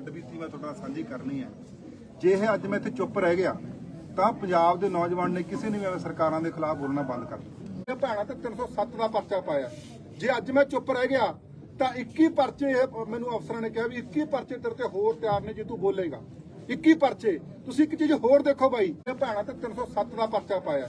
ਹੱਡਬੀਤੀ ਮੈਂ ਤੁਹਾਡੇ ਸਾਂਝੀ ਕਰਨੀ ਹੈ। ਜੇ ਇਹ ਅੱਜ ਮੈਂ ਇੱਥੇ ਚੁੱਪ ਰਹਿ ਗਿਆ, ਤਾਂ ਪੰਜਾਬ ਦੇ ਨੌਜਵਾਨ ਨੇ ਕਿਸੇ ਨੇ ਵੀ ਸਰਕਾਰਾਂ ਦੇ ਖਿਲਾਫ ਬੋਲਣਾ ਬੰਦ ਕਰ ਦਿੱਤਾ। ਭੈਣਾ ਤੇ 307 ਦਾ ਪਰਚਾ ਪਾਇਆ। ਜੇ ਅੱਜ ਮੈਂ ਚੁੱਪ ਰਹਿ ਗਿਆ, ਤਾਂ 21 ਪਰਚੇ ਮੈਨੂੰ ਅਫਸਰਾਂ ਨੇ ਕਿਹਾ ਵੀ 21 ਪਰਚੇ ਤੇਰੇ ਤੇ ਹੋਰ ਤਿਆਰ ਨੇ ਜੇ ਤੂੰ ਬੋਲੇਗਾ। 21 ਪਰਚੇ। ਤੁਸੀਂ ਇੱਕ ਚੀਜ਼ ਹੋਰ ਦੇਖੋ ਬਾਈ, ਇਹ ਭੈਣਾ ਤੇ 307 ਦਾ ਪਰਚਾ ਪਾਇਆ।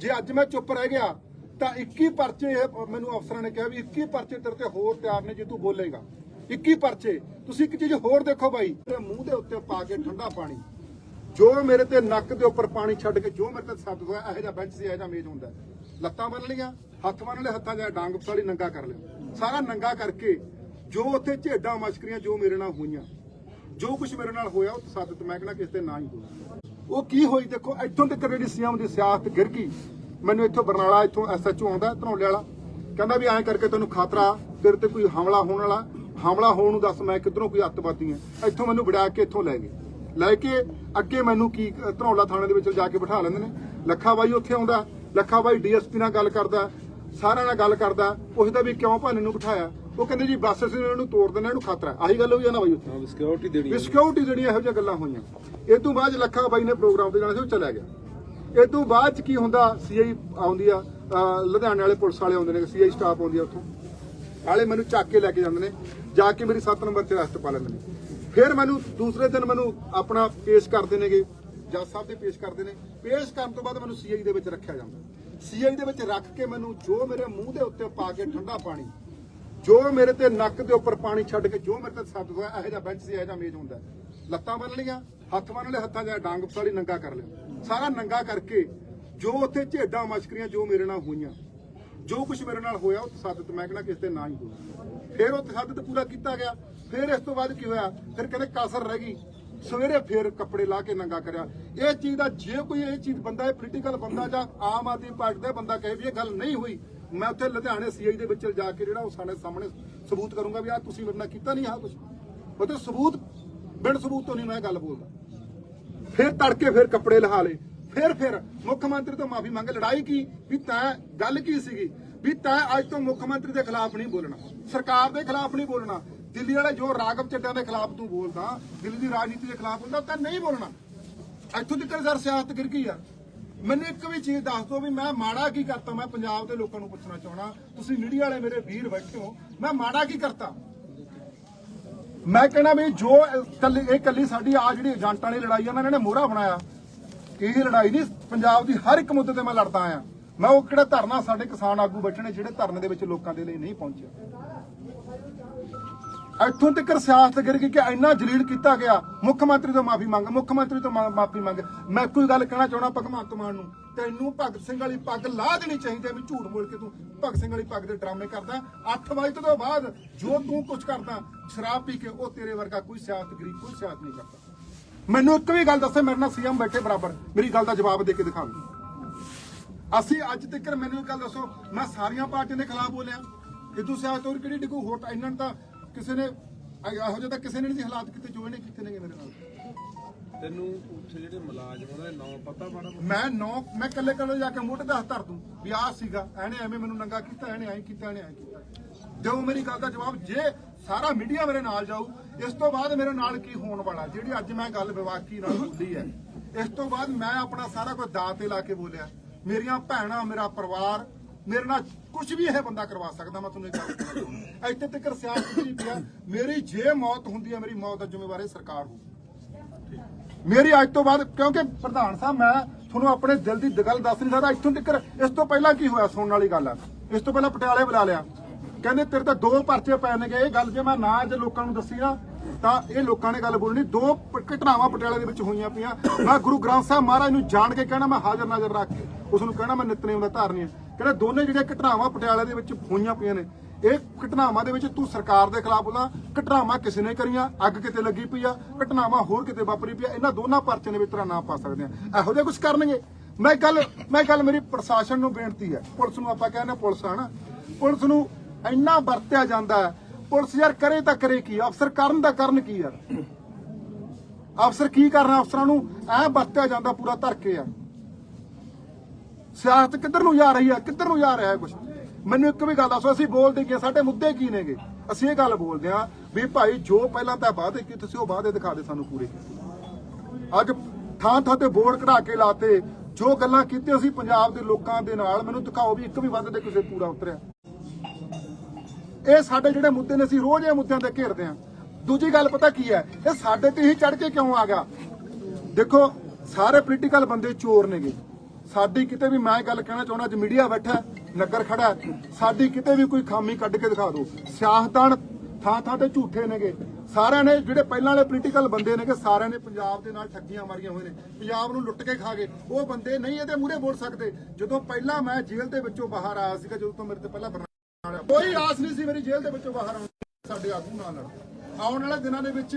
ਜੇ ਅੱਜ ਮੈਂ ਚੁੱਪ ਰਹਿ ਗਿਆ, ਤਾਂ 21 ਪਰਚੇ ਇਹ ਮੈਨੂੰ ਅਫਸਰਾਂ ਨੇ ਕਿਹਾ ਵੀ 21 ਪਰਚੇ ਤੇਰੇ ਤੇ ਹੋਰ ਤਿਆਰ ਨੇ ਜੇ ਤੂੰ ਬੋਲੇਗਾ। 21 ਪਰਚੇ। ਤੁਸੀਂ ਇੱਕ ਚੀਜ਼ ਹੋਰ ਦੇਖੋ ਬਾਈ। ਤੇ ਮੂੰਹ ਦੇ ਉੱਤੇ ਪਾ ਕੇ ਠੰਡਾ ਪਾਣੀ। ਜੋ ਮੇਰੇ ਤੇ ਨੱਕ ਦੇ ਉੱਪਰ ਪਾਣੀ ਛੱਡ ਕੇ ਜੋ ਮੇਰੇ ਤੇ ਸੱਤ ਹੋਇਆ, ਇਹੋ ਜਿਹਾ ਬੈਂਚ ਸੀ, ਇਹੋ ਜਿਹਾ ਮੇਜ਼ ਹੁੰਦਾ। ਲੱਤਾਂ ਬੰਨ ਲਈਆਂ, ਹੱਥ ਬੰਨ ਲਏ, ਹੱਥਾਂ 'ਚ ਡਾਂਗ ਫਸਾਲੀ ਨੰਗਾ ਕਰ ਲਿਆ। ਸਾਰਾ ਨੰਗਾ ਕਰਕੇ ਜੋ ਉੱਥੇ ਝੇਡਾਂ ਮਸ਼ਕਰੀਆਂ ਜੋ ਮੇਰੇ ਨਾਲ ਹੋਈਆਂ, ਜੋ ਕੁਝ ਮੇਰੇ ਨਾਲ ਹੋਇਆ, ਉਹ ਤਸੱਦਤ ਮੈਂ ਕਹਿੰਦਾ ਕਿਸੇ ਤੇ ਨਾ ਹੀ ਹੋਇਆ। ਉਹ ਕੀ ਹੋਈ ਦੇਖੋ, ਇੱਥੋਂ ਤੱਕ ਜਿਹੜੀ ਸੀਐਮ ਦੀ ਸਿਆਸਤ ਗਿਰ ਗਈ, ਮੈਨੂੰ ਇੱਥੋਂ ਬਰਨਾਲਾ, ਇੱਥੋਂ ਐਸਐਚਓ ਆਉਂਦਾ, ਧਨੌਲੇ ਵਾਲਾ। ਕਹਿੰਦਾ ਵੀ ਐਂ ਕਰਕੇ ਤੈਨੂੰ ਖਤਰਾ, ਤੇਰੇ ਤੇ ਕੋਈ ਹਮਲਾ ਹੋਣ ਵਾਲਾ ਹਮਲਾ ਹੋਣ ਨੂੰ ਦੱਸ ਮੈਂ ਕਿੱਧਰੋਂ ਕੋਈ ਅੱਤਵਾਦੀ ਆ ਇੱਥੋਂ ਮੈਨੂੰ ਵੜਾ ਕੇ ਇੱਥੋਂ ਲੈ ਗਏ। ਲੈ ਕੇ ਅੱਗੇ ਮੈਨੂੰ ਕੀ ਅ, ਧਨੌਲਾ ਥਾਣੇ ਦੇ ਵਿੱਚ ਜਾ ਕੇ ਬਿਠਾ ਲੈਂਦੇ ਨੇ। ਲੱਖਾ ਬਾਈ ਉੱਥੇ ਆਉਂਦਾ ਲੱਖਾ ਬਾਈ ਡੀਐਸਪੀ ਨਾਲ ਗੱਲ ਕਰਦਾ ਸਾਰਿਆਂ ਨਾਲ ਗੱਲ ਕਰਦਾ ਪੁੱਛਦਾ ਵੀ ਕਿਉਂ ਭਾਨੇ ਨੂੰ ਬਿਠਾਇਆ? ਉਹ ਕਹਿੰਦੇ ਜੀ ਬੱਸ ਅਸੀਂ ਇਹਨੂੰ ਤੋੜ ਦਿੰਦੇ ਇਹਨੂੰ ਖਤਰਾ ਆਹੀ ਗੱਲ ਹੋਈ ਆ ਨਾ ਬਾਈ ਉੱਥੇ? ਹਾਂ ਸਿਕਿਉਰਿਟੀ ਦੇਣੀ ਵੀ ਸਿਕਿਉਰਿਟੀ ਜਿਹੜੀਆਂ ਇਹੋ ਜਿਹੀਆਂ ਗੱਲਾਂ ਹੋਈਆਂ। ਇਹ ਤੋਂ ਬਾਅਦ ਲੱਖਾ ਬਾਈ ਨੇ ਪ੍ਰੋਗਰਾਮ ਤੇ ਜਾਣਾ ਸੀ ਉਹ ਚਲਾ ਗਿਆ। ਇਹ ਤੋਂ ਬਾਅਦ ਚ ਕੀ ਹੁੰਦਾ ਸੀਆਈ ਆਉਂਦੀ ਆ ਲੁਧਿਆਣੇ ਵਾਲੇ ਪੁਲਿਸ ਵਾਲੇ ਆਉਂਦੇ ਨੇ ਸੀਆਈ ਸਟਾਫ ਆਉਂਦੀ ਆ ਉੱਥੋਂ। ਵਾਲੇ ਮੈਨੂੰ ਚੱਕ ਕੇ ਲੈ ਕੇ ਜਾਂਦੇ ਨੇ। ਜਾ ਕੇ ਮੇਰੀ 7 ਨੰਬਰ ਤੇ ਅਰੈਸਟ ਪਾ ਲੈਂਦੇ ਨੇ। ਫਿਰ ਮੈਨੂੰ ਦੂਸਰੇ ਦਿਨ ਮੈਨੂੰ ਆਪਣਾ ਪੇਸ਼ ਕਰਦੇ ਨੇਗੇ, ਜੱਜ ਸਾਹਿਬ ਦੇ ਪੇਸ਼ ਕਰਦੇ ਨੇ। ਪੇਸ਼ ਕਰਨ ਤੋਂ ਬਾਅਦ ਮੈਨੂੰ ਸੀਆਈ ਦੇ ਵਿੱਚ ਰੱਖਿਆ ਜਾਂਦਾ। ਸੀਆਈ ਦੇ ਵਿੱਚ ਰੱਖ ਕੇ ਮੈਨੂੰ ਜੋ ਮੇਰੇ ਮੂੰਹ ਦੇ ਉੱਤੇ ਪਾ ਕੇ ਠੰਡਾ ਪਾਣੀ, ਜੋ ਮੇਰੇ ਤੇ ਨੱਕ ਦੇ ਉੱਪਰ ਪਾਣੀ ਛੱਡ ਕੇ ਜੋ ਮੇਰੇ ਤੇ ਸੱਤ ਹੋਇਆ, ਇਹੋ ਜਿਹਾ ਬੈਂਚ ਸੀ, ਇਹੋ ਜਿਹਾ ਮੇਜ਼ ਹੁੰਦਾ। ਲੱਤਾਂ ਬੰਨ ਲਈਆਂ, ਹੱਥ ਬੰਨ ਲਏ, ਹੱਥਾਂ 'ਚ ਡਾਂਗ ਫਸਾਲੀ, ਨੰਗਾ ਕਰ ਲਿਆ। ਸਾਰਾ ਨੰਗਾ ਕਰਕੇ ਜੋ ਉੱਥੇ ਝੇਡਾਂ ਮਸ਼ਕਰੀਆਂ ਜੋ ਮੇਰੇ ਨਾਲ ਹੋਈਆਂ, ਜੋ ਕੁਝ ਮੇਰੇ ਨਾਲ ਹੋਇਆ, ਉਹ ਤਸੱਦਤ ਮੈਂ ਕਹਿੰਦਾ ਕਿਸੇ ਤੇ ਨਾ ਹੀ ਹੋਇਆ। ਫਿਰ ਉਹ ਤਸੱਦਤ ਪੂਰਾ ਕੀਤਾ ਗਿਆ। ਫਿਰ ਇਸ ਤੋਂ ਬਾਅਦ ਕੀ ਹੋਇਆ? ਫਿਰ ਕਹਿੰਦੇ ਕਾਸਰ ਰਹਿ ਗਈ। ਸਵੇਰੇ ਫਿਰ ਕੱਪੜੇ ਲਾ ਕੇ ਨੰਗਾ ਕਰਿਆ। ਇਹ ਚੀਜ਼ ਦਾ ਜੇ ਕੋਈ ਇਹ ਚੀਜ਼ ਬੰਦਾ, ਇਹ ਪੋਲੀਟੀਕਲ ਬੰਦਾ ਜਾਂ ਆਮ ਆਦਮੀ ਪਾਰਟੀ ਦਾ ਬੰਦਾ ਕਹੇ ਵੀ ਇਹ ਗੱਲ ਨਹੀਂ ਹੋਈ, ਮੈਂ ਉੱਥੇ ਲੁਧਿਆਣੇ ਸੀਆਈ ਦੇ ਵਿੱਚ ਜਾ ਕੇ ਜਿਹੜਾ ਉਹ ਸਾਡੇ ਸਾਹਮਣੇ ਸਬੂਤ ਕਰੂੰਗਾ ਵੀ ਆ ਤੁਸੀਂ ਮੇਰੇ ਨਾਲ ਕੀਤਾ ਨਹੀਂ ਆ ਕੁਝ ਮਤਲਬ ਸਬੂਤ, ਬਿਨ ਸਬੂਤ ਤੋਂ ਨਹੀਂ ਮੈਂ ਗੱਲ ਬੋਲਦਾ। ਫਿਰ ਤੜਕੇ ਫਿਰ ਕੱਪੜੇ ਲਹਾ ਲਏ। ਫਿਰ ਫਿਰ ਮੁੱਖ ਮੰਤਰੀ ਤੋਂ ਮਾਫੀ ਮੰਗ, ਲੜਾਈ ਕੀ? ਵੀ ਤੈਂ ਗੱਲ ਕੀ ਸੀਗੀ? ਵੀ ਤੈਂ ਅੱਜ ਤੋਂ ਮੁੱਖ ਮੰਤਰੀ ਦੇ ਖਿਲਾਫ ਨਹੀਂ ਬੋਲਣਾ। ਸਰਕਾਰ ਦੇ ਖਿਲਾਫ ਨਹੀਂ ਬੋਲਣਾ। ਦਿੱਲੀ ਵਾਲੇ ਜੋ ਰਾਗਵ ਚੱਡਿਆਂ ਦੇ ਖਿਲਾਫ ਤੂੰ ਬੋਲਦਾ, ਦਿੱਲੀ ਦੀ ਰਾਜਨੀਤੀ ਦੇ ਖਿਲਾਫ ਬੋਲਦਾ ਤਾਂ ਨਹੀਂ ਬੋਲਣਾ। ਇੱਥੋਂ ਤੱਕ ਸਰ ਸਿਆਸਤ ਗਿਰ ਗਈ ਆ। ਮੈਨੂੰ ਇੱਕ ਵੀ ਚੀਜ਼ ਦੱਸ ਦਿਓ ਵੀ ਮੈਂ ਮਾੜਾ ਕੀ ਕਰਤਾ, ਮੈਂ ਪੰਜਾਬ ਦੇ ਲੋਕਾਂ ਨੂੰ ਪੁੱਛਣਾ ਚਾਹਣਾ ਤੁਸੀਂ ਮੀਡੀਆ ਵਾਲੇ ਮੇਰੇ ਵੀਰ ਬੈਠੇ ਹੋ, ਮੈਂ ਮਾੜਾ ਕੀ ਕਰਤਾ? ਮੈਂ ਕਹਿਣਾ ਵੀ ਜੋ ਕੱਲੀ, ਇਹ ਕੱਲੀ ਸਾਡੀ ਆ ਜਿਹੜੀ ਏਜੰਟਾਂ ਵਾਲੀ ਲੜਾਈ ਆ, ਉਹਨਾਂ ਨੇ ਮੋਹਰਾ ਬਣਾਇਆ। ਇਹ ਲੜਾਈ ਨਹੀਂ, ਪੰਜਾਬ ਦੀ ਹਰ ਇੱਕ ਮੁੱਦੇ ਤੇ ਮੈਂ ਲੜਦਾ ਆਇਆ। ਮੈਂ ਉਹ ਕਿਹੜਾ ਧਰਨਾ ਸਾਡੇ ਕਿਸਾਨ ਆਗੂ ਬੈਠੇ ਨੇ ਜਿਹੜੇ ਧਰਨੇ ਦੇ ਵਿੱਚ ਲੋਕਾਂ ਦੇ ਲਈ ਨਹੀਂ ਪਹੁੰਚਿਆ ਇੱਥੋਂ ਤੱਕ ਸਿਆਸਤ ਗਿਰ ਗਈ ਕਿ ਇੰਨਾ ਜਲੀਲ ਕੀਤਾ ਗਿਆ। ਮੁੱਖ ਮੰਤਰੀ ਤੋਂ ਮਾਫੀ ਮੰਗ, ਮੁੱਖ ਮੰਤਰੀ ਤੋਂ ਮਾਫੀ ਮੰਗ। ਮੈਂ ਕੋਈ ਗੱਲ ਕਹਿਣਾ ਚਾਹਣਾ ਭਗਵੰਤ ਮਾਨ ਨੂੰ, ਤੈਨੂੰ ਭਗਤ ਸਿੰਘ ਵਾਲੀ ਪੱਗ ਲਾਹ ਦੇਣੀ ਚਾਹੀਦੀ ਹੈ, ਵੀ ਝੂਠ ਬੋਲ ਕੇ ਤੂੰ ਭਗਤ ਸਿੰਘ ਵਾਲੀ ਪੱਗ ਦੇ ਡਰਾਮੇ ਕਰਦਾ 8 ਵਜੇ ਤੋਂ ਬਾਅਦ ਜੋ ਤੂੰ ਕੁਝ ਕਰਦਾ, ਸ਼ਰਾਬ ਪੀ ਕੇ ਉਹ ਤੇਰੇ ਵਰਗਾ ਕੋਈ ਸਿਆਸਤ ਗਰੀਬ, ਕੋਈ ਸਿਆਸਤ ਨਹੀਂ ਕਰਦਾ। ਮੈਨੂੰ ਇੱਕ ਵੀ ਗੱਲ ਦੱਸੇ, ਮੇਰੇ ਨਾਲ ਸੀਐਮ ਬੈਠੇ ਬਰਾਬਰ। ਮੇਰੀ ਗੱਲ ਦਾ ਜਵਾਬ ਦੇ ਕੇ ਦਿਖਾਓ ਅਸੀਂ ਅੱਜ ਤੱਕ ਮੈਨੂੰ ਇੱਕ ਗੱਲ ਦੱਸੋ ਮੈਂ ਸਾਰੀਆਂ ਪਾਰਟੀਆਂ ਦੇ ਖਿਲਾਫ ਬੋਲਿਆ। ਇਦੋਂ ਸਿਆਸਤ ਹੋਰ ਕਿਹੜੀ ਡਿਗੂ? ਹੋਟ ਇਹਨਾਂ ਨੇ ਤਾਂ ਕਿਸੇ ਨੇ ਇਹੋ ਜਿਹਾ ਤਾਂ ਕਿਸੇ ਨੇ ਨਹੀਂ ਹਾਲਾਤ ਕੀਤੇ ਜੋ ਇਹਨੇ ਕੀਤੇ ਨੇਗੇ ਮੇਰੇ ਨਾਲ। ਤੈਨੂੰ ਉੱਥੇ ਜਿਹੜੇ ਮੁਲਾਜ਼ਮ ਉਹਨਾਂ ਦੇ ਨਾਂ ਪਤਾ ਮੋਟਾ? ਮੈਂ ਨੌ ਮੈਂ ਕੱਲੇ ਕੱਲੇ ਜਾ ਕੇ ਮੋਢੇ ਤੇ ਹੱਥ ਧਰ ਦੂੰ ਵੀ ਆਹ ਸੀਗਾ ਇਹਨੇ ਐਵੇਂ ਮੈਨੂੰ ਨੰਗਾ ਕੀਤਾ ਇਹਨੇ ਐਂ ਕੀਤਾ ਇਹਨੇ ਐਂ ਕੀਤਾ। ਦਿਓ ਮੇਰੀ ਗੱਲ ਦਾ ਜਵਾਬ ਜੇ ਸਾਰਾ ਮੀਡੀਆ ਮੇਰੇ ਨਾਲ ਜਾਊ ਇਸ ਤੋਂ ਬਾਅਦ ਮੇਰੇ ਨਾਲ ਕੀ ਹੋਣ ਵਾਲਾ? ਜਿਹੜੀ ਅੱਜ ਮੈਂ ਗੱਲ ਵਿਵਾਕੀ ਨਾਲ ਬੋਲੀ ਹੈ ਇਸ ਤੋਂ ਬਾਅਦ ਮੈਂ ਆਪਣਾ ਸਾਰਾ ਕੁਝ ਦਾਅ ਤੇ ਲਾ ਕੇ ਬੋਲਿਆ। ਮੇਰੀਆਂ ਭੈਣਾਂ, ਮੇਰਾ ਪਰਿਵਾਰ, ਮੇਰੇ ਨਾਲ ਕੁਝ ਵੀ ਇਹ ਬੰਦਾ ਕਰਵਾ ਸਕਦਾ, ਮੈਂ ਤੁਹਾਨੂੰ ਇੱਕ ਗੱਲ ਕਹਿਣਾ ਇੱਥੇ ਤੱਕ ਸਿਆਸਤ ਨਹੀਂ ਪਿਆ ਮੇਰੀ ਜੇ ਮੌਤ ਹੁੰਦੀ ਹੈ, ਮੇਰੀ ਮੌਤ ਦਾ ਜ਼ਿੰਮੇਵਾਰ ਇਹ ਸਰਕਾਰ ਹੋਊ। ਮੇਰੀ ਅੱਜ ਤੋਂ ਬਾਅਦ, ਕਿਉਂਕਿ ਪ੍ਰਧਾਨ ਸਾਹਿਬ, ਮੈਂ ਤੁਹਾਨੂੰ ਆਪਣੇ ਦਿਲ ਦੀ ਗੱਲ ਦੱਸ ਨਹੀਂ ਸਕਦਾ। ਇੱਥੋਂ ਤੱਕ, ਇਸ ਤੋਂ ਪਹਿਲਾਂ ਕੀ ਹੋਇਆ ਸੁਣਨ ਵਾਲੀ ਗੱਲ ਆ? ਇਸ ਤੋਂ ਪਹਿਲਾਂ ਪਟਿਆਲੇ ਬੁਲਾ ਲਿਆ। ਕਹਿੰਦੇ, ਤੇਰੇ ਤਾਂ ਦੋ ਪਰਚੇ ਪੈ ਨੇਗੇ। ਇਹ ਗੱਲ ਜੇ ਮੈਂ ਨਾ ਅੱਜ ਲੋਕਾਂ ਨੂੰ ਦੱਸੀ ਨਾ, ਤਾਂ ਇਹ ਲੋਕਾਂ ਨੇ ਗੱਲ ਬੋਲਣੀ। ਦੋ ਘਟਨਾਵਾਂ ਪਟਿਆਲੇ ਦੇ ਵਿੱਚ ਹੋਈਆਂ ਪਈਆਂ। ਮੈਂ ਗੁਰੂ ਗ੍ਰੰਥ ਸਾਹਿਬ ਮਹਾਰਾਜ ਨੂੰ ਜਾਣ ਕੇ ਕਹਿਣਾ, ਮੈਂ ਹਾਜ਼ਰ ਨਾਜ਼ਰ ਰੱਖ ਕੇ। ਉਸ ਨੂੰ ਕਹਿਣਾ ਮੈਂ ਨਿਤਨੇਮ ਦਾ ਧਾਰਨੀ ਹੈ ਕਹਿੰਦਾ ਦੋਨੇ ਜਿਹੜੀਆਂ ਘਟਨਾਵਾਂ ਪਟਿਆਲੇ ਦੇ ਵਿੱਚ ਹੋਈਆਂ ਪਈਆਂ ਨੇ, ਇਹ ਘਟਨਾਵਾਂ ਦੇ ਵਿੱਚ ਤੂੰ ਸਰਕਾਰ ਦੇ ਖਿਲਾਫ ਬੋਲਾਂ, ਘਟਨਾਵਾਂ ਕਿਸੇ ਨੇ ਕਰੀਆਂ, ਅੱਗ ਕਿਤੇ ਲੱਗੀ ਪਈ ਆ, ਘਟਨਾਵਾਂ ਹੋਰ ਕਿਤੇ ਵਾਪਰੀ ਪਈ ਆ, ਇਹਨਾਂ ਦੋਨਾਂ ਪਰਚਿਆਂ ਦੇ ਵਿੱਚ ਤੇਰਾ ਨਾਮ ਪਾ ਸਕਦੇ ਆ। ਇਹੋ ਜਿਹਾ ਕੁਝ ਕਰਨਗੇ? ਮੈਂ ਗੱਲ ਮੈਂ ਗੱਲ ਮੇਰੀ ਪ੍ਰਸ਼ਾਸਨ ਨੂੰ ਬੇਨਤੀ ਹੈ ਪੁਲਿਸ ਨੂੰ ਆਪਾਂ ਕਹਿੰਦੇ ਹਾਂ ਪੁਲਿਸ ਆ ਨਾ। ਪੁਲਿਸ ਨੂੰ ਇੰਨਾ ਵਰਤਿਆ ਜਾਂਦਾ ਹੈ। ਪੁਲਿਸ ਯਾਰ ਕਰੇ ਤਾਂ ਕਰੇ ਕੀ ਅਫਸਰ ਕਰਨ ਦਾ ਕਰਨ ਕੀ ਯਾਰ ਅਫਸਰ ਕੀ ਕਰਨਾ ਅਫਸਰਾਂ ਨੂੰ? ਐ ਵਰਤਿਆ ਜਾਂਦਾ ਪੂਰਾ ਧਰ ਕੇ ਆ। ਸਿਆਸਤ ਕਿੱਧਰ ਨੂੰ ਜਾ ਰਹੀ ਹੈ, ਕਿੱਧਰ ਨੂੰ ਜਾ ਰਿਹਾ ਹੈ ਕੁਝ ਮੈਨੂੰ ਇੱਕ ਵੀ ਗੱਲ ਦੱਸੋ, ਅਸੀਂ ਬੋਲਦੇ ਕੀ ਸਾਡੇ ਮੁੱਦੇ ਕੀ ਨੇਗੇ? ਅਸੀਂ ਇਹ ਗੱਲ ਬੋਲਦੇ ਆ ਵੀ ਭਾਈ ਜੋ ਪਹਿਲਾਂ ਤਾਂ ਵਾਅਦੇ ਕੀਤੇ ਸੀ, ਉਹ ਵਾਅਦੇ ਦਿਖਾ ਦੇ ਸਾਨੂੰ ਪੂਰੇ। ਅੱਜ ਥਾਂ ਥਾਂ ਤੇ ਬੋਰਡ ਕਢਾ ਕੇ ਲਾਤੇ, ਜੋ ਗੱਲਾਂ ਕੀਤੀਆਂ ਸੀ ਪੰਜਾਬ ਦੇ ਲੋਕਾਂ ਦੇ ਨਾਲ, ਮੈਨੂੰ ਦਿਖਾਓ ਵੀ ਇੱਕ ਵੀ ਵਾਅਦੇ ਤੇ ਕਿਸੇ ਪੂਰਾ ਉਤਰਿਆ। ਇਹ ਸਾਡੇ ਜਿਹੜੇ ਮੁੱਦੇ ਨੇ, ਅਸੀਂ ਰੋਜ਼ ਇਹ ਮੁੱਦਿਆਂ ਤੇ ਘੇਰਦੇ ਹਾਂ। ਦੂਜੀ ਗੱਲ ਪਤਾ ਕੀ ਹੈ? ਇਹ ਸਾਡੇ ਤੇ ਹੀ ਚੜ ਕੇ ਕਿਉਂ ਆ ਗਿਆ? ਦੇਖੋ, ਸਾਰੇ ਪੋਲੀਟੀਕਲ ਬੰਦੇ ਚੋਰ ਨੇਗੇ। ਸਾਡੀ ਕਿਤੇ ਵੀ ਮੈਂ ਗੱਲ ਕਹਿਣਾ ਚਾਹੁੰਦਾ, ਅੱਜ ਮੀਡੀਆ ਬੈਠਾ, ਨਗਰ ਖੜਾ, ਸਾਡੀ ਕਿਤੇ ਵੀ ਕੋਈ ਖਾਮੀ ਕੱਢ ਕੇ ਦਿਖਾ ਦਿਓ। ਸਿਆਸਤਦਾਨ ਥਾਂ ਥਾਂ ਤੇ ਝੂਠੇ ਨੇਗੇ। ਸਾਰਿਆਂ ਨੇ, ਜਿਹੜੇ ਪਹਿਲਾਂ ਵਾਲੇ ਪੋਲੀਟੀਕਲ ਬੰਦੇ ਨੇਗੇ, ਸਾਰਿਆਂ ਨੇ ਪੰਜਾਬ ਦੇ ਨਾਲ ਠੱਗੀਆਂ ਮਾਰੀਆਂ ਹੋਏ ਨੇ। ਪੰਜਾਬ ਨੂੰ ਲੁੱਟ ਕੇ ਖਾ ਗਏ। ਉਹ ਬੰਦੇ ਨਹੀਂ ਇਹਦੇ ਮੂਹਰੇ ਬੋਲ ਸਕਦੇ। ਜਦੋਂ ਪਹਿਲਾਂ ਮੈਂ ਜੇਲ੍ਹ ਦੇ ਵਿੱਚੋਂ ਬਾਹਰ ਆਇਆ ਸੀਗਾ, ਜਦੋਂ ਤੋਂ ਮੇਰੇ ਤੇ ਪਹਿਲਾਂ ਬਰਨਾਲਾ ਕੋਈ ਆਸ ਨਹੀਂ ਸੀ ਮੇਰੀ ਜੇਲ੍ਹ ਦੇ ਵਿੱਚੋਂ ਬਾਹਰ ਆਉਣ ਸਾਡੇ ਆਗੂ ਨਾਲ ਆਉਣ ਵਾਲੇ ਦਿਨਾਂ ਦੇ ਵਿੱਚ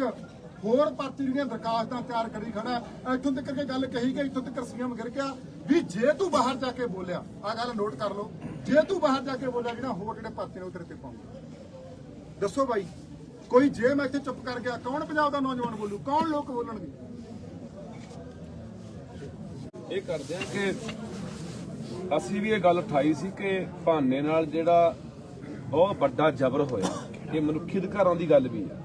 ਹੋਰ ਪਾਰਟੀ ਦੀਆਂ ਦਰਖਾਸਤਾਂ ਤਿਆਰ ਕਰੀ ਖੜਾ, ਇੱਥੋਂ ਤੱਕ ਕਿ ਗੱਲ ਕਹੀ ਗਈ, ਇੱਥੋਂ ਤੱਕ ਸੀਐਮ ਗਿਰ ਗਿਆ। ਵੀ ਜੇ ਤੂੰ ਬਾਹਰ ਜਾ ਕੇ ਬੋਲਿਆ ਆ ਗੱਲ ਨੋਟ ਕਰ ਲਓ, ਜੇ ਤੂੰ ਬਾਹਰ ਜਾ ਕੇ ਬੋਲਿਆ ਜਿਹੜਾ ਹੋਰ ਜਿਹੜੇ ਪਾਰਟੀ ਨੇ ਉਹ ਤੇਰੇ ਤੇ ਪਾਉਂਗੇ ਦੱਸੋ ਬਾਈ, ਕੋਈ ਜੇ ਮੈਂ ਇੱਥੇ ਚੁੱਪ ਕਰ ਗਿਆ ਕੌਣ ਪੰਜਾਬ ਦਾ ਨੌਜਵਾਨ ਬੋਲੂ? ਕੌਣ ਲੋਕ ਬੋਲਣਗੇ? ਇਹ ਕਰਦੇ ਆ ਕਿ ਅਸੀਂ ਵੀ ਇਹ ਗੱਲ ਉਠਾਈ ਸੀ ਕਿ ਬਹਾਨੇ ਨਾਲ ਜਿਹੜਾ ਬਹੁਤ ਵੱਡਾ ਜ਼ਬਰ ਹੋਇਆ, ਇਹ ਮਨੁੱਖੀ ਅਧਿਕਾਰਾਂ ਦੀ ਗੱਲ ਵੀ ਹੈ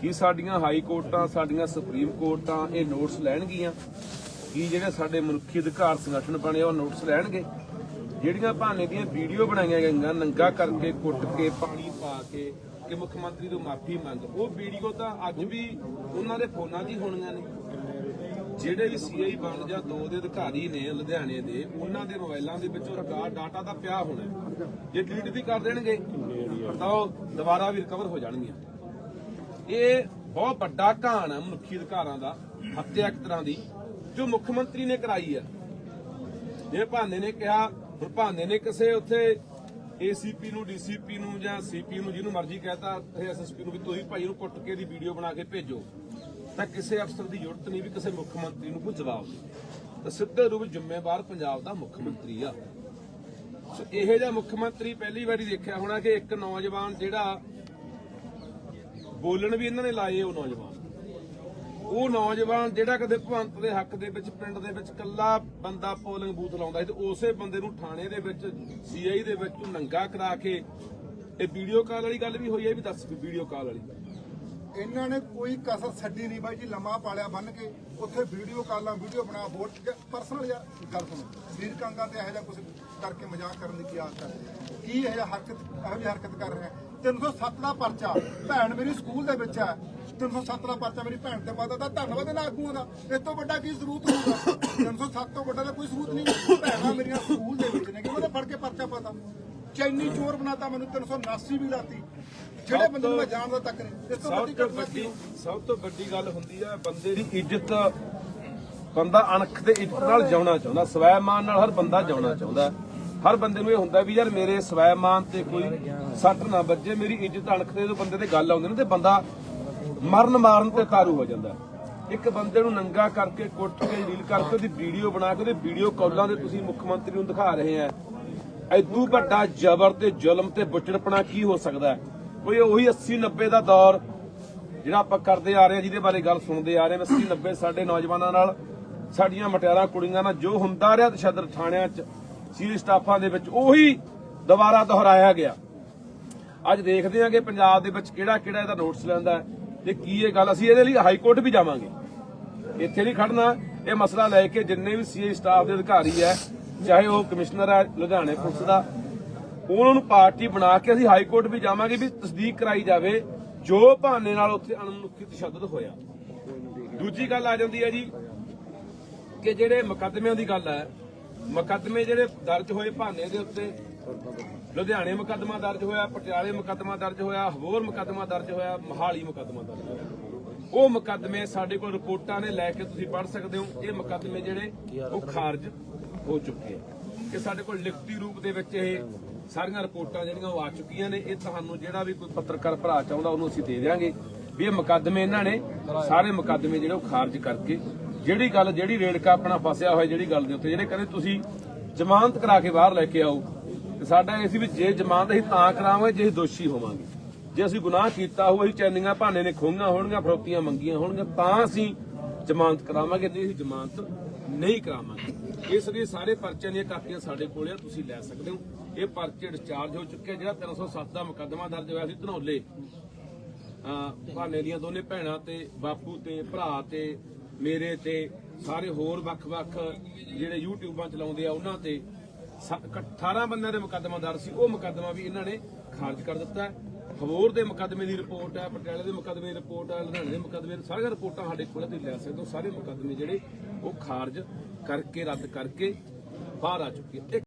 ਕਿ ਸਾਡੀਆਂ ਹਾਈ ਕੋਰਟਾਂ, ਸਾਡੀਆਂ ਸੁਪਰੀਮ ਕੋਰਟਾਂ ਇਹ ਨੋਟਸ ਲੈਣਗੀਆਂ ਕੀ ਜਿਹੜੇ ਸਾਡੇ ਮਨੁੱਖੀ ਅਧਿਕਾਰ ਸੰਗਠਨ ਬਣੇ ਉਹ ਨੋਟਿਸ ਲੈਣਗੇ। ਜਿਹੜੀਆਂ ਬਹਾਨੇ ਦੀਆਂ ਵੀਡੀਓ ਬਣਾਈਆਂ ਗਈਆਂ, ਨੰਗਾ ਕਰਕੇ, ਕੁੱਟ ਕੇ, ਪਾਣੀ ਪਾ ਕੇ ਕਿ ਮੁੱਖ ਮੰਤਰੀ ਤੋਂ ਮਾਫੀ ਮੰਗ, ਉਹ ਵੀਡੀਓ ਤਾਂ ਅੱਜ ਵੀ ਉਹਨਾਂ ਦੇ ਫੋਨਾਂ 'ਚ ਹੀ ਹੋਣੀਆਂ ਨੇ। ਜਿਹੜੇ ਵੀ ਸੀਆਈ ਬਣ ਜਾਂ ਦੋ ਦੇ ਅਧਿਕਾਰੀ ਨੇ ਲੁਧਿਆਣੇ ਦੇ, ਉਹਨਾਂ ਦੇ ਮੋਬਾਈਲਾਂ ਦੇ ਵਿੱਚੋਂ ਰਿਕਾਰਡ ਡਾਟਾ ਦਾ ਪਿਆ ਹੋਣਾ। ਜੇ ਡਿਲੀਟ ਵੀ ਕਰ ਦੇਣਗੇ, ਤਾਂ ਉਹ ਦੁਬਾਰਾ ਵੀ ਰਿਕਵਰ ਹੋ ਜਾਣਗੀਆਂ। ਇਹ ਬਹੁਤ ਵੱਡਾ ਘਾਣ ਹੈ ਮਨੁੱਖੀ ਅਧਿਕਾਰਾਂ ਦਾ, ਹੱਤਿਆ ਇੱਕ ਤਰ੍ਹਾਂ ਦੀ। ਜੋ ਮੁੱਖ ਮੰਤਰੀ ਨੇ ਕਰਾਈ ਹੈ ਜੇ ਭਾਨੇ ਨੇ ਕਿਹਾ, ਹੁਣ ਭਾਨੇ ਨੇ ਕਿਸੇ ਉੱਥੇ ਏਸੀਪੀ ਨੂੰ ਡੀਸੀਪੀ ਨੂੰ ਜਾਂ ਸੀਪੀ ਨੂੰ ਜਿਹਨੂੰ ਮਰਜ਼ੀ ਕਹਤਾ ਐਸਐਸਪੀ ਨੂੰ ਵੀ ਤੁਸੀਂ ਭਾਈ ਨੂੰ ਕੁੱਟ ਕੇ ਦੀ ਵੀਡੀਓ ਬਣਾ ਕੇ ਭੇਜੋ। ਤਾਂ ਕਿਸੇ ਅਫਸਰ ਦੀ ਜ਼ਰੂਰਤ ਨਹੀਂ ਵੀ ਕਿਸੇ ਮੁੱਖ ਮੰਤਰੀ ਨੂੰ ਕੋਈ ਜਵਾਬ ਦੇ ਤਾਂ ਸਿੱਧੇ ਰੂਪ ਜ਼ਿੰਮੇਵਾਰ ਪੰਜਾਬ ਦਾ ਮੁੱਖ ਮੰਤਰੀ ਆ। ਸੋ ਇਹੋ ਜਿਹਾ ਮੁੱਖ ਮੰਤਰੀ ਪਹਿਲੀ ਵਾਰੀ ਦੇਖਿਆ ਹੋਣਾ ਕਿ ਇੱਕ ਨੌਜਵਾਨ ਜਿਹੜਾ ਬੋਲਣ ਵੀ ਇਹਨਾਂ ਨੇ ਲਾਏ ਉਹ ਨੌਜਵਾਨ। ਉਹ ਨੌਜਵਾਨ ਜਿਹੜਾ ਕਦੇ ਭਵੰਤ ਦੇ ਹੱਕ ਦੇ ਵਿੱਚ, ਪਿੰਡ ਦੇ ਵਿੱਚ ਕੱਲਾ ਬੰਦਾ ਪੋਲਿੰਗ ਬੂਥ ਲਾਉਂਦਾ ਸੀ ਤੇ ਉਸੇ ਬੰਦੇ ਨੂੰ ਥਾਣੇ ਦੇ ਵਿੱਚ, ਸੀਆਈ ਦੇ ਵਿੱਚ ਨੰਗਾ ਕਰਾ ਕੇ ਇਹ ਵੀਡੀਓ ਕਾਲ ਵਾਲੀ ਗੱਲ ਵੀ ਹੋਈ ਹੈ ਵੀ ਦੱਸ ਵੀ ਵੀਡੀਓ ਕਾਲ ਵਾਲੀ ਇਹਨਾਂ ਨੇ ਕੋਈ ਕਸਰ ਛੱਡੀ ਨਹੀਂ ਬਾਈ ਜੀ, ਲੰਮਾ ਪਾਲਿਆ ਬੰਨ ਕੇ, ਉੱਥੇ ਵੀਡੀਓ ਕਾਲਾਂ ਵੀਡੀਓ ਬਣਾ ਵੋਟ ਪਰਸਨਲ ਯਾਰ ਗੱਲ ਸੁਣੋ। ਸਰੀਰ ਕਾਂਗਾ ਤੇ ਇਹੋ ਜਿਹਾ ਕੁਝ ਕਰਕੇ ਮਜ਼ਾਕ ਕਰਨ ਦੀ ਕੀ ਆਸ ਹੈ ਕੀ ਇਹ ਜਿਹਾ ਹਰਕਤ, ਇਹੋ ਜਿਹੀ ਹਰਕਤ ਕਰ ਰਹੇ ਆ? 307 ਦਾ ਪਰਚਾ, ਭੈਣ ਮੇਰੀ ਸਕੂਲ ਦੇ ਵਿੱਚ ਹੈ 307 ਦਾ ਪਰਚਾ ਮੇਰੀ ਭੈਣ ਤੇ ਪਾਦਾ ਤਾਂ ਧੰਨਵਾਦ ਇਹਨਾਂ ਆਗੂਆਂ ਦਾ। ਇਸ ਤੋਂ ਵੱਡਾ ਕੀ ਸਬੂਤ ਹੋਊਗਾ? 307 ਤੋਂ ਵੱਡਾ ਤਾਂ ਕੋਈ ਸਬੂਤ ਨਹੀਂ। ਭੈਣਾਂ ਮੇਰੀਆਂ ਸਕੂਲ ਦੇ ਵਿੱਚ ਨੇ ਕਿ ਉਹਨੇ ਫੜ ਕੇ ਪਰਚਾ ਪਾਤਾ। ਚੈਨੀ ਚੋਰ ਬਣਾਤਾ ਮੈਨੂੰ 379 ਵੀ ਲਾਤੀ ਜਿਹੜੇ ਬੰਦੇ ਨੂੰ ਮੈਂ ਜਾਣਦਾ ਤੱਕ ਨਹੀਂ। ਇਸ ਤੋਂ ਵੱਡੀ ਘਟਨਾ ਕੀ ਸਭ ਤੋਂ ਵੱਡੀ ਗੱਲ ਹੁੰਦੀ ਆ, ਬੰਦੇ ਦੀ ਇੱਜ਼ਤ ਬੰਦਾ ਅਣਖ ਤੇ ਇੱਜ਼ਤ ਨਾਲ ਜਿਉਣਾ ਚਾਹੁੰਦਾ, ਸਵੈਮਾਨ ਨਾਲ ਹਰ ਬੰਦਾ ਜਿਉਣਾ ਚਾਹੁੰਦਾ। ਹਰ ਬੰਦੇ ਨੂੰ ਇਹ ਹੁੰਦਾ ਵੀ ਯਾਰ ਮੇਰੇ ਸਵੈਮਾਨ ਤੇ ਕੋਈ ਸੱਟ ਨਾ ਵੱਜੇ, ਮੇਰੀ ਇੱਜ਼ਤ ਅਣਖ ਤੇ ਜਦੋਂ ਬੰਦੇ ਤੇ ਗੱਲ ਆਉਂਦੀ ਨਾ ਤੇ ਬੰਦਾ ਮਰਨ ਮਾਰਨ ਤੇ ਤਾਰੂ ਹੋ ਜਾਂਦਾ। ਇੱਕ ਬੰਦੇ ਨੂੰ ਨੰਗਾ ਕਰਕੇ ਕੁੱਟ ਕੇ ਰੀਲ ਕਰਕੇ ਉਹਦੀ ਵੀਡੀਓ ਬਣਾ ਕੇ ਉਹਦੇ ਵੀਡੀਓ ਕਾਲਾਂ ਦੇ ਤੁਸੀਂ ਮੁੱਖ ਮੰਤਰੀ ਨੂੰ ਦਿਖਾ ਰਹੇ ਆ। ਐਦੂ ਵੱਡਾ ਜ਼ਬਰ ਤੇ ਜ਼ੁਲਮ ਤੇ ਬੁੱਚੜਪਣਾ ਕੀ ਹੋ ਸਕਦਾ ਕੋਈ ਉਹੀ 80 90 ਦਾ ਦੌਰ ਜਿਹੜਾ ਆਪਾਂ ਕਰਦੇ ਆ ਰਹੇ ਆ, ਜਿਹਦੇ ਬਾਰੇ ਗੱਲ ਸੁਣਦੇ ਆ ਰਹੇ ਹਾਂ 80 90 ਸਾਡੇ ਨੌਜਵਾਨਾਂ ਨਾਲ ਸਾਡੀਆਂ ਮਟਿਆਰਾਂ ਕੁੜੀਆਂ ਨਾਲ ਜੋ ਹੁੰਦਾ ਰਿਹਾ ਤਸ਼ੱਦਦ ਥਾਣਿਆਂ 'ਚ ਸੀਰੀ ਸਟਾਫਾਂ ਦੇ ਵਿੱਚ ਉਹੀ ਦੁਬਾਰਾ ਦੁਹਰਾਇਆ ਗਿਆ। ਅੱਜ ਦੇਖਦੇ ਹਾਂ ਕਿ ਪੰਜਾਬ ਦੇ ਵਿੱਚ ਕਿਹੜਾ ਕਿਹੜਾ ਇਹਦਾ ਨੋਟਿਸ ਲੈਂਦਾ ਹੈ। ਤੇ ਕੀ ਇਹ ਗੱਲ, ਅਸੀਂ ਇਹਦੇ ਲਈ ਹਾਈ ਕੋਰਟ ਵੀ ਜਾਵਾਂਗੇ। ਇੱਥੇ ਨਹੀਂ ਖੜਨਾ। ਇਹ ਮਸਲਾ ਲੈ ਕੇ ਜਿੰਨੇ ਵੀ ਸੀਏ ਸਟਾਫ ਦੇ ਅਧਿਕਾਰੀ ਹੈ, ਚਾਹੇ ਉਹ ਕਮਿਸ਼ਨਰ ਹੈ, ਲੁਧਿਆਣੇ ਪੁਲਿਸ ਦਾ, ਉਹਨਾਂ ਨੂੰ ਪਾਰਟੀ ਬਣਾ ਕੇ ਅਸੀਂ ਹਾਈ ਕੋਰਟ ਵੀ ਜਾਵਾਂਗੇ ਵੀ ਤਸਦੀਕ ਕਰਾਈ ਜਾਵੇ, ਜੋ ਬਹਾਨੇ ਨਾਲ ਉੱਥੇ ਅਣਮਨੁੱਖੀ ਤਸ਼ੱਦਦ ਹੋਇਆ। ਦੂਜੀ ਗੱਲ ਆ ਜਾਂਦੀ ਹੈ ਜੀ, ਕਿ ਜਿਹੜੇ ਮੁਕੱਦਮਿਆਂ ਦੀ ਗੱਲ ਹੈ ਮੁਕੱਦਮੇ ਜਿਹੜੇ ਦਰਜ ਹੋਏ ਬਹਾਨੇ ਦੇ ਉੱਤੇ, ਲੁਧਿਆਣੇ ਮੁਕੱਦਮਾ ਦਰਜ ਹੋਇਆ, ਪਟਿਆਲੇ ਮੁਕੱਦਮਾ ਦਰਜ ਹੋਇਆ ਹਵੋਰ ਮੁਕੱਦਮਾ ਦਰਜ ਹੋਇਆ, ਮਹਾਲੀ ਮੁਕੱਦਮਾ ਦਰਜ ਹੋਇਆ। ਉਹ ਮੁਕੱਦਮੇ ਸਾਡੇ ਕੋਲ ਰਿਪੋਰਟਾਂ ਨੇ ਲੈ ਕੇ ਤੁਸੀਂ ਪੜ੍ਹ ਸਕਦੇ ਹੋ। ਇਹ ਮੁਕੱਦਮੇ ਜਿਹੜੇ ਉਹ ਖਾਰਜ ਹੋ ਚੁੱਕੇ ਆ। ਕਿ ਸਾਡੇ ਕੋਲ ਲਿਖਤੀ ਰੂਪ ਦੇ ਵਿੱਚ ਇਹ ਸਾਰੀਆਂ ਰਿਪੋਰਟਾਂ ਜਿਹੜੀਆਂ ਉਹ ਆ ਚੁੱਕੀਆਂ ਨੇ। ਇਹ ਤੁਹਾਨੂੰ ਜਿਹੜਾ ਵੀ ਕੋਈ ਪੱਤਰਕਾਰ ਭਰਾ ਚਾਹੁੰਦਾ, ਉਹਨੂੰ ਅਸੀਂ ਦੇ ਦਿਆਂਗੇ ਵੀ ਇਹ ਮੁਕੱਦਮੇ ਇਹਨਾਂ ਨੇ, ਸਾਰੇ ਮੁਕੱਦਮੇ ਜਿਹੜੇ ਉਹ ਖਾਰਜ ਕਰਕੇ ਜਿਹੜੀ ਗੱਲ, ਜਿਹੜੀ ਰੇੜਕਾ ਆਪਣਾ ਫਸਿਆ ਹੋਇਆ, ਜਿਹੜੀ ਗੱਲ ਦੇ ਉੱਤੇ, ਜਿਹੜੇ ਕਹਿੰਦੇ ਤੁਸੀਂ ਜ਼ਮਾਨਤ ਕਰਾ ਕੇ ਬਾਹਰ ਲੈ ਕੇ ਆਓ, ਤੇ ਸਾਡਾ ਇਹ ਸੀ ਜੇ ਜ਼ਮਾਨਤ ਅਸੀਂ ਤਾਂ ਕਰਾਵਾਂਗੇ, ਜੇ ਦੋਸ਼ੀ ਹੋਵਾਂਗੇ। ਜੇ ਅਸੀਂ ਗੁਨਾਹ ਕੀਤਾ ਹੋਊ, ਅਸੀਂ ਚੈਨੀਆਂ ਭਾਨੇ ਨੇ ਖੋਹੀਆਂ ਹੋਣਗੀਆਂ, ਫਰੋਤੀਆਂ ਮੰਗੀਆਂ ਹੋਣਗੀਆਂ, ਤਾਂ ਅਸੀਂ ਜ਼ਮਾਨਤ ਕਰਾਵਾਂਗੇ ਨਹੀਂ ਅਸੀਂ ਜ਼ਮਾਨਤ ਨਹੀਂ ਕਰਾਵਾਂਗੇ। ਇਸ ਲਈ ਸਾਰੇ ਪਰਚਿਆਂ ਦੀਆਂ ਕਾਪੀਆਂ ਸਾਡੇ ਕੋਲ ਆ, ਤੁਸੀਂ ਲੈ ਸਕਦੇ ਹੋ। ਇਹ ਪਰਚੇ ਡਿਸਚਾਰਜ ਹੋ ਚੁੱਕੇ ਜਿਹੜਾ 307 ਦਾ ਮੁਕੱਦਮਾ ਦਰਜ ਹੋਇਆ ਸੀ ਧਨੌਲੇ। ਅਹ ਭਾਨੇ ਦੀਆਂ ਦੋਨੇ ਭੈਣਾਂ ਤੇ ਬਾਪੂ ਤੇ ਭਰਾ ਤੇ ਮੇਰੇ ਤੇ ਸਾਰੇ ਹੋਰ ਵੱਖ-ਵੱਖ ਜਿਹੜੇ ਯੂਟਿਊਬਾਂ ਚਲਾਉਂਦੇ ਆ, ਉਹਨਾਂ ਤੇ ਸ- 18 ਬੰਦਿਆਂ ਦੇ ਮੁਕੱਦਮਾ ਦਰਜ ਸੀ। ਉਹ ਮੁਕੱਦਮਾ ਵੀ ਇਹਨਾਂ ਨੇ ਖਾਰਜ ਕਰ ਦਿੱਤਾ ਹੈ। ਖਬੋਰ ਦੇ ਮੁਕੱਦਮੇ ਦੀ ਰਿਪੋਰਟ ਹੈ, ਪਟਿਆਲੇ ਦੇ ਮੁਕੱਦਮੇ ਦੀ ਰਿਪੋਰਟ ਹੈ, ਲੁਧਿਆਣੇ ਦੇ ਮੁਕੱਦਮੇ ਦੀ ਸਾਰੀਆਂ ਰਿਪੋਰਟਾਂ ਸਾਡੇ ਕੋਲ ਤੇ ਲੈ ਸਕਦੇ ਹੋ। ਸਾਰੇ ਮੁਕੱਦਮੇ ਜਿਹੜੇ ਉਹ ਖਾਰਜ ਕਰਕੇ, ਰੱਦ ਕਰਕੇ ਬਾਹਰ ਆ ਚੁੱਕੇ ਇੱਕ